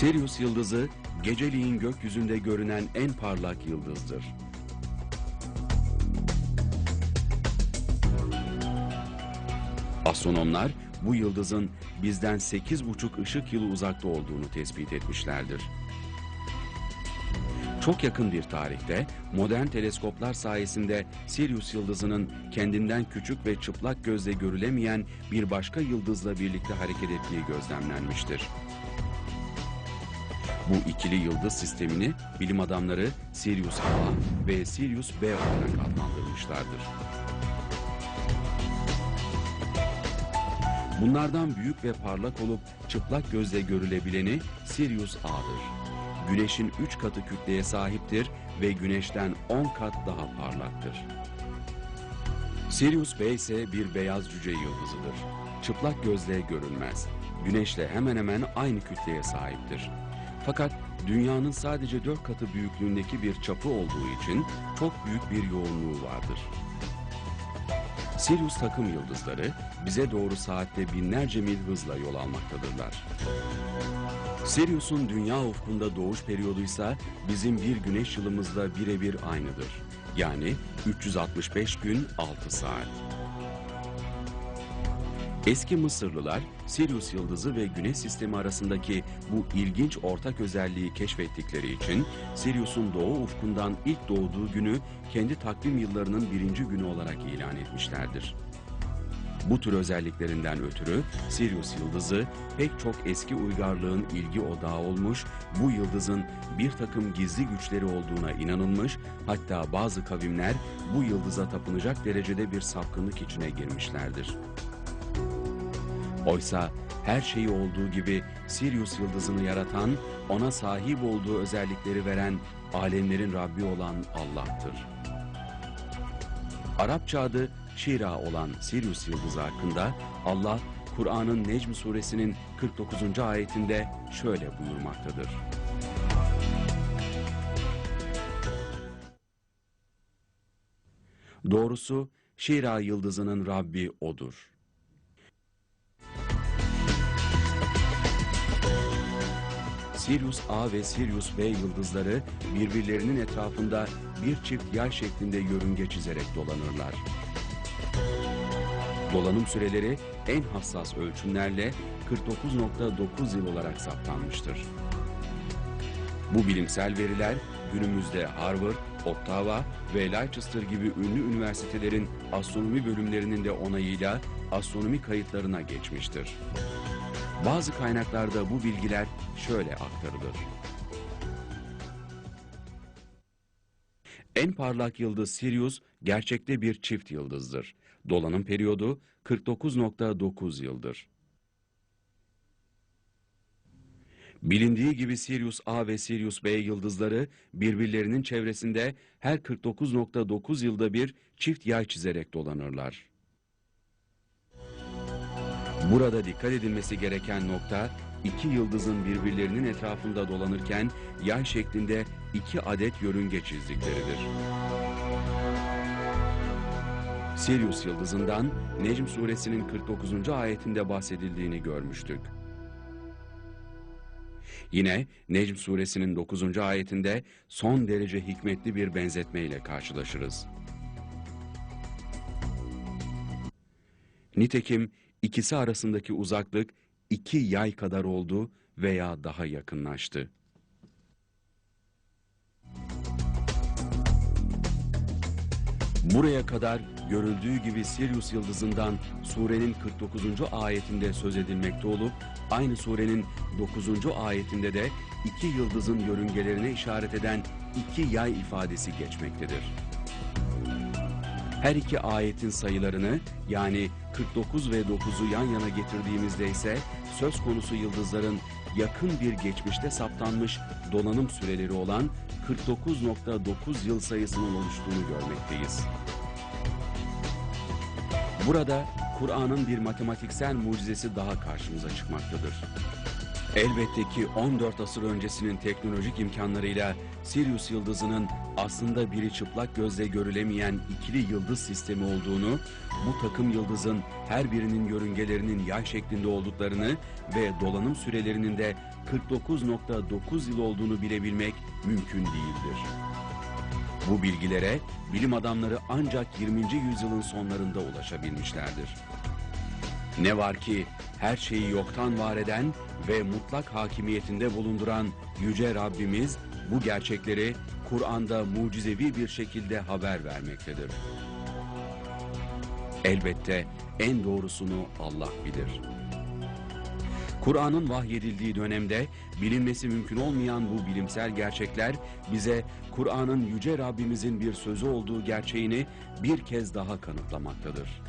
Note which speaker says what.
Speaker 1: Sirius yıldızı geceliğin gökyüzünde görünen en parlak yıldızdır. Astronomlar bu yıldızın bizden 8,5 ışık yılı uzakta olduğunu tespit etmişlerdir. Çok yakın bir tarihte modern teleskoplar sayesinde Sirius yıldızının kendinden küçük ve çıplak gözle görülemeyen bir başka yıldızla birlikte hareket ettiği gözlemlenmiştir. Bu ikili yıldız sistemini bilim adamları Sirius A ve Sirius B olarak adlandırmışlardır. Bunlardan büyük ve parlak olup çıplak gözle görülebileni Sirius A'dır. Güneşin 3 katı kütleye sahiptir ve Güneş'ten 10 kat daha parlaktır. Sirius B ise bir beyaz cüce yıldızıdır. Çıplak gözle görünmez. Güneşle hemen hemen aynı kütleye sahiptir. Fakat dünyanın sadece 4 katı büyüklüğündeki bir çapı olduğu için çok büyük bir yoğunluğu vardır. Sirius takım yıldızları bize doğru saatte binlerce mil hızla yol almaktadırlar. Sirius'un dünya ufkunda doğuş periyodu ise bizim bir güneş yılımızla birebir aynıdır. Yani 365 gün 6 saat. Eski Mısırlılar Sirius yıldızı ve Güneş sistemi arasındaki bu ilginç ortak özelliği keşfettikleri için Sirius'un doğu ufkundan ilk doğduğu günü kendi takvim yıllarının birinci günü olarak ilan etmişlerdir. Bu tür özelliklerinden ötürü Sirius yıldızı pek çok eski uygarlığın ilgi odağı olmuş, bu yıldızın bir takım gizli güçleri olduğuna inanılmış, hatta bazı kavimler bu yıldıza tapınacak derecede bir sapkınlık içine girmişlerdir. Oysa her şeyi olduğu gibi Sirius yıldızını yaratan, ona sahip olduğu özellikleri veren, alemlerin Rabbi olan Allah'tır. Arapça adı Şira olan Sirius yıldızı hakkında Allah Kur'an'ın Necm suresinin 49. ayetinde şöyle buyurmaktadır. Doğrusu Şira yıldızının Rabbi odur. Sirius A ve Sirius B yıldızları birbirlerinin etrafında bir çift yay şeklinde yörünge çizerek dolanırlar. Dolanım süreleri en hassas ölçümlerle 49.9 yıl olarak saptanmıştır. Bu bilimsel veriler günümüzde Harvard, Ottawa ve Leicester gibi ünlü üniversitelerin astronomi bölümlerinin de onayıyla astronomi kayıtlarına geçmiştir. Bazı kaynaklarda bu bilgiler şöyle aktarılır. En parlak yıldız Sirius gerçekte bir çift yıldızdır. Dolanım periyodu 49.9 yıldır. Bilindiği gibi Sirius A ve Sirius B yıldızları birbirlerinin çevresinde her 49.9 yılda bir çift yay çizerek dolanırlar. Burada dikkat edilmesi gereken nokta iki yıldızın birbirlerinin etrafında dolanırken yay şeklinde iki adet yörünge çizdikleridir. Sirius yıldızından Necm suresinin 49. ayetinde bahsedildiğini görmüştük. Yine Necm suresinin 9. ayetinde son derece hikmetli bir benzetmeyle karşılaşırız. Nitekim ikisi arasındaki uzaklık iki yay kadar oldu veya daha yakınlaştı. Buraya kadar görüldüğü gibi Sirius yıldızından surenin 49. ayetinde söz edilmekte olup aynı surenin 9. ayetinde de iki yıldızın yörüngelerine işaret eden iki yay ifadesi geçmektedir. Her iki ayetin sayılarını yani 49 ve 9'u yan yana getirdiğimizde ise söz konusu yıldızların yakın bir geçmişte saptanmış dolanım süreleri olan 49.9 yıl sayısının oluştuğunu görmekteyiz. Burada Kur'an'ın bir matematiksel mucizesi daha karşımıza çıkmaktadır. Elbette ki 14 asır öncesinin teknolojik imkanlarıyla Sirius yıldızının aslında biri çıplak gözle görülemeyen ikili yıldız sistemi olduğunu, bu takım yıldızın her birinin yörüngelerinin yay şeklinde olduklarını ve dolanım sürelerinin de 49.9 yıl olduğunu bilebilmek mümkün değildir. Bu bilgilere bilim adamları ancak 20. yüzyılın sonlarında ulaşabilmişlerdir. Ne var ki her şeyi yoktan var eden ve mutlak hakimiyetinde bulunduran Yüce Rabbimiz bu gerçekleri Kur'an'da mucizevi bir şekilde haber vermektedir. Elbette en doğrusunu Allah bilir. Kur'an'ın vahyedildiği dönemde bilinmesi mümkün olmayan bu bilimsel gerçekler bize Kur'an'ın yüce Rabbimizin bir sözü olduğu gerçeğini bir kez daha kanıtlamaktadır.